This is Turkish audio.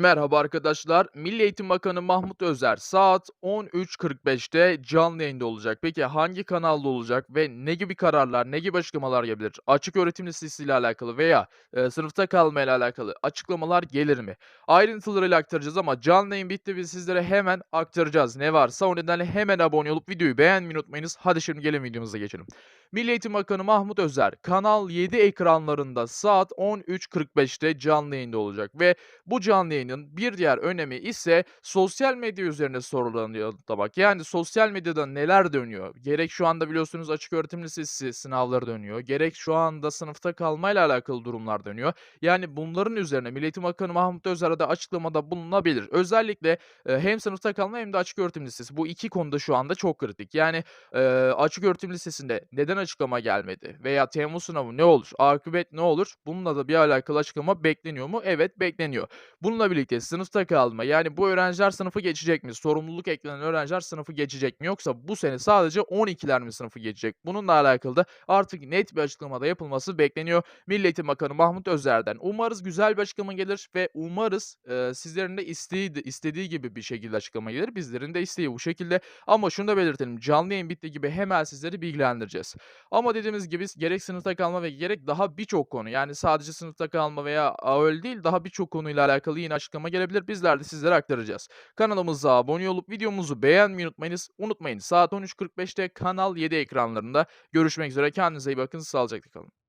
Merhaba arkadaşlar. Milli Eğitim Bakanı Mahmut Özer saat 13.45'te canlı yayında olacak. Peki hangi kanalda olacak ve ne gibi kararlar, ne gibi açıklamalar gelebilir? Açık öğretim listesiyle alakalı veya e, sınıfta kalmayla alakalı açıklamalar gelir mi? Ayrıntılarıyla aktaracağız ama canlı yayın bitti biz sizlere hemen aktaracağız. Ne varsa o nedenle hemen abone olup videoyu beğenmeyi unutmayınız. Hadi şimdi gelin videomuza geçelim. Milli Eğitim Bakanı Mahmut Özer Kanal 7 ekranlarında saat 13.45'te canlı yayında olacak ve bu canlı yayının bir diğer önemi ise sosyal medya üzerine sorulanıyor bak. Yani sosyal medyada neler dönüyor? Gerek şu anda biliyorsunuz açık öğretim lisesi sınavları dönüyor. Gerek şu anda sınıfta kalmayla alakalı durumlar dönüyor. Yani bunların üzerine Milli Eğitim Bakanı Mahmut Özer'e de açıklamada bulunabilir. Özellikle e, hem sınıfta kalma hem de açık öğretim lisesi. Bu iki konuda şu anda çok kritik. Yani e, açık öğretim lisesinde neden açıklama gelmedi? Veya Temmuz sınavı ne olur? Akıbet ne olur? Bununla da bir alakalı açıklama bekleniyor mu? Evet bekleniyor. Bununla birlikte sınıfta kalma yani bu öğrenciler sınıfı geçecek mi? Sorumluluk eklenen öğrenciler sınıfı geçecek mi? Yoksa bu sene sadece 12'ler mi sınıfı geçecek? Bununla alakalı da artık net bir açıklamada yapılması bekleniyor. Milli Eğitim Bakanı Mahmut Özer'den. Umarız güzel bir açıklama gelir ve umarız e, sizlerin de isteği, istediği gibi bir şekilde açıklama gelir. Bizlerin de isteği bu şekilde. Ama şunu da belirtelim. Canlı yayın bitti gibi hemen sizleri bilgilendireceğiz. Ama dediğimiz gibi gerek sınıfta kalma ve gerek daha birçok konu yani sadece sınıfta kalma veya öyle değil daha birçok konuyla alakalı yine açıklama gelebilir. Bizler de sizlere aktaracağız. Kanalımıza abone olup videomuzu beğenmeyi unutmayınız. Unutmayın saat 13.45'te Kanal 7 ekranlarında görüşmek üzere. Kendinize iyi bakın. Sağlıcakla kalın.